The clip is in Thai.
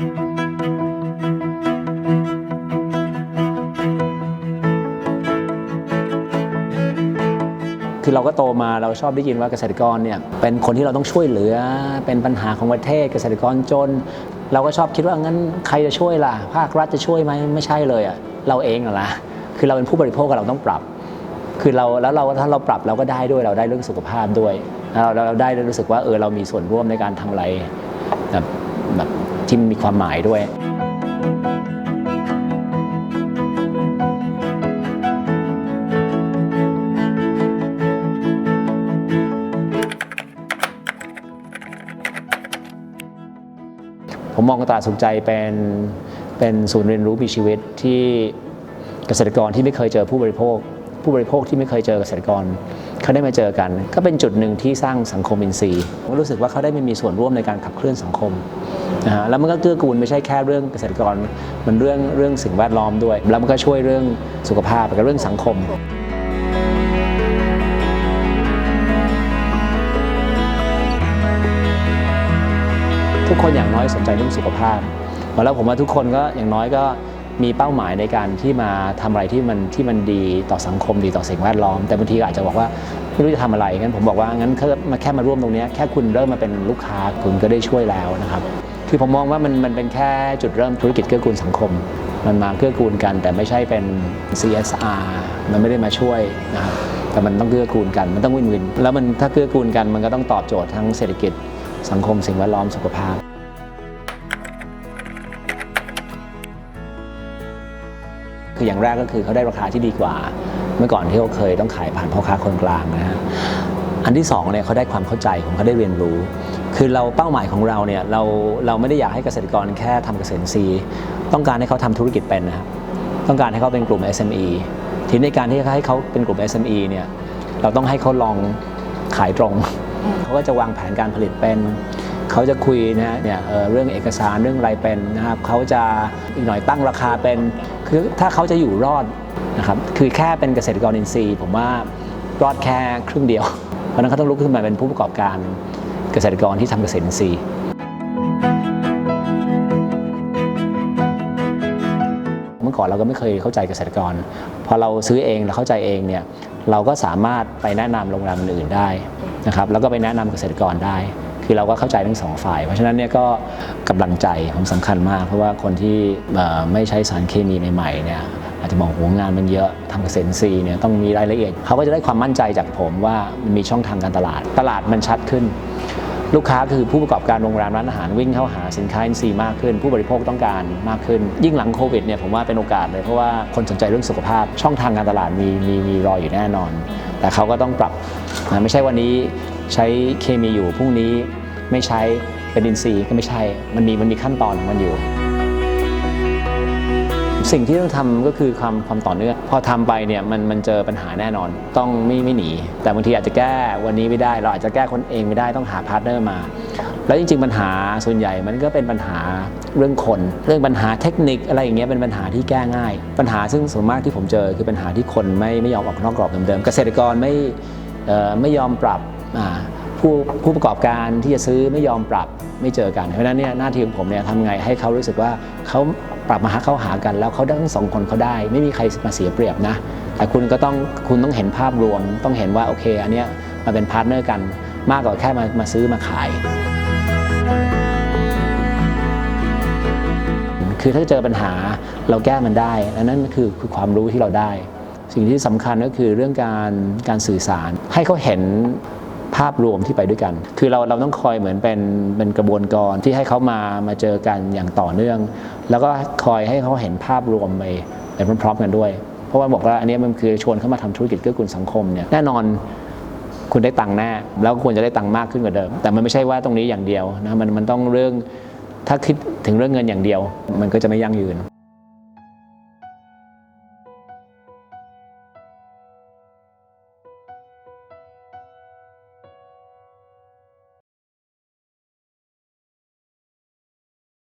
คือเราก็โตมาเราชอบได้ยินว่าเกษตรกรเนี่ยเป็นคนที่เราต้องช่วยเหลือ เป็นปัญหาของประเทศเกษตรกรจน เราก็ชอบคิดว่างั้นใครจะช่วยล่ะ ภาครัฐจะช่วยไหมไม่ใช่เลยอะเราเองอละคือเราเป็นผู้บริโภคเราต้องปรับ คือเราแล้วเราถ้าเราปรับเราก็ได้ด้วยเราได้เรื่องสุขภาพด้วยเราเราได้รู้สึกว่าเออเรามีส่วนร่วมในการทำอะไรแบบแบบ ที่มีความหมายด้วยผมมองกระตาสุขใจเป็นเป็นศูนย์เรียนรู้มีชีวิตที่เกษตรกรที่ไม่เคยเจอผู้บริโภค ผู้บริโภคที่ไม่เคยเจอเกษตรกร เขาได้มาเจอกัน ก็เป็นจุดหนึ่งที่สร้างสังคมอินทรีย์ผมรู้สึกว่าเขาได้ไม่มีส่วนร่วมในการขับเคลื่อนสังคมนะฮะแล้วมันก็เกื้อกูลไม่ใช่แค่เรื่องเกษตรกร มันเรื่องเรื่องสิ่งแวดล้อมด้วย แล้วมันก็ช่วยเรื่องสุขภาพกับเรื่องสังคมทุกคนอย่างน้อยสนใจเรื่องสุขภาพแล้วผมว่าทุกคนก็อย่างน้อยก็ มีเป้าหมายในการที่มาทำอะไรที่มันที่มันดีต่อสังคมดีต่อสิ่งแวดล้อม แต่บางทีก็อาจจะบอกว่าไม่รู้จะทำอะไรงั้นผมบอกว่างั้นแค่มาแค่มาร่วมตรงนี้แค่คุณเริ่มมาเป็นลูกค้าคุณก็ได้ช่วยแล้วนะครับคือผมมองว่ามันมันเป็นแค่จุดเริ่มธุรกิจเกื้อกูลสังคม มันมาเกื้อกูลกัน แต่ไม่ใช่เป็น CSR มันไม่ได้มาช่วยนะครับแต่มันต้องเกื้อกูลกันมันต้องวินวิน แล้วมันถ้าเกื้อกูลกันมันก็ต้องตอบโจทย์ทั้งเศรษฐกิจสังคมสิ่งแวดล้อมสุขภาพ คืออย่างแรกก็คือเขาได้ราคาที่ดีกว่า เมื่อก่อนที่เขาเคยต้องขายผ่านพ่อค้าคนกลางนะฮะอันที่สองเนี่ยเขาได้ความเข้าใจของเขาได้เรียนรู้ คือเราเป้าหมายของเราเนี่ยเราเราไม่ได้อยากให้เกษตรกรแค่ทำเกษตรอินทรีต้องการให้เขาทำธุรกิจเป็นนะครับต้องการให้เขาเป็นกลุ่ม SME ทีนี้ในการที่ให้เขาเป็นกลุ่ม SME เนี่ยเราต้องให้เขาลองขายตรง เขาก็จะวางแผนการผลิตเป็น เขาจะคุยนะฮะเนี่ยเเรื่องเอกสารเรื่องอะไรเป็นนะครับเขาจะอีกหน่อยตั้งราคาเป็น คือถ้าเขาจะอยู่รอดนะครับคือแค่เป็นเกษตรกรอินทรีย์ ผมว่ารอดแค่ครึ่งเดียว เพราะนั้นเขาต้องลุกขึ้นมาเป็นผู้ประกอบการเกษตรกรที่ทำเกษตรอินทรีย์เมื่อก่อนเราก็ไม่เคยเข้าใจเกษตรกร พอเราซื้อเองเราเข้าใจเองเนี่ยเราก็สามารถไปแนะนำโรงแรมอื่นได้นะครับแล้วก็ไปแนะนำเกษตรกรได้ คือเราก็เข้าใจทั้งสองฝ่าย เพราะฉะนั้นเนี่ยก็กำลังใจผมสำคัญมาก เพราะว่าคนที่ไม่ใช้สารเคมีใหม่ๆเนี่ยอาจจะมองโหงานมันเยอะทำเกษตรอินทรีเนี่ยต้องมีรายละเอียดเขาก็จะได้ความมั่นใจจากผมว่ามันมีช่องทางการตลาด ตลาดมันชัดขึ้น ลูกค้าคือผู้ประกอบการโรงแรมร้านอาหารวิ่งเข้าหาสินค้าอินทรีย์มากขึ้น ผู้บริโภคต้องการมากขึ้น ยิ่งหลังโควิดเนี่ยผมว่าเป็นโอกาสเลยเพราะว่าคนสนใจเรื่องสุขภาพ ช่องทางการตลาดมีมีมีรออยู่แน่นอน แต่เขาก็ต้องปรับไม่ใช่วันนี้ใช้เคมีอยู่พรุ่งนี้ ไม่ใช้เป็นอินทรีย์ก็ไม่ใช่ มันมีมันมีขั้นตอนของมันอยู่ สิ่งที่ต้องทำก็คือความความต่อเนื่องพอทำไปเนี่ยมันมันเจอปัญหาแน่นอนต้องไม่ไม่หนี แต่บางทีอาจจะแก้วันนี้ไม่ได้ เราอาจจะแก้คนเองไม่ได้ต้องหาพาร์ทเนอร์มา แล้วจริง ๆ ปัญหาส่วนใหญ่มันก็เป็นปัญหาเรื่องคน เรื่องปัญหาเทคนิคอะไรอย่างเงี้ยเป็นปัญหาที่แก้ง่าย ปัญหาซึ่งส่วนมากที่ผมเจอคือปัญหาที่คนไม่ไม่ยอมออกนอกกรอบเดิมๆเกษตรกรไม่เอ่อไม่ยอมปรับอ่า ผู้ผู้ประกอบการที่จะซื้อไม่ยอมปรับไม่เจอกัน เพราะฉะนั้นเนี่ยหน้าที่ของผมเนี่ยทำไงให้เขารู้สึกว่าเขาปรับมาหาเข้าหากัน แล้วเขาทั้งสองคนเขาได้ ไม่มีใครมาเสียเปรียบนะ แต่คุณก็ต้องคุณต้องเห็นภาพรวม ต้องเห็นว่าโอเค อันเนี้ยมาเป็นพาร์ทเนอร์กันมากกว่าแค่มามาซื้อมาขาย คือถ้าเจอปัญหาเราแก้มันได้และนั่นคือคือความรู้ที่เราได้ สิ่งที่สำคัญก็คือเรื่องการการสื่อสารให้เขาเห็น ภาพรวมที่ไปด้วยกัน คือเราเราต้องคอยเหมือนเป็นเป็นกระบวนการที่ให้เขามามาเจอกันอย่างต่อเนื่อง แล้วก็คอยให้เขาเห็นภาพรวมไปไปพร้อมๆกันด้วย เพราะว่าบอกว่าอันนี้มันคือชวนเข้ามาทำธุรกิจเกื้อกูลสังคมเนี่ยแน่นอนคุณได้ตังค์แน่แล้วควรจะได้ตังค์มากขึ้นกว่าเดิม แต่มันไม่ใช่ว่าตรงนี้อย่างเดียวนะมันมันต้องเรื่องถ้าคิดถึงเรื่องเงินอย่างเดียว มันก็จะไม่ยั่งยืน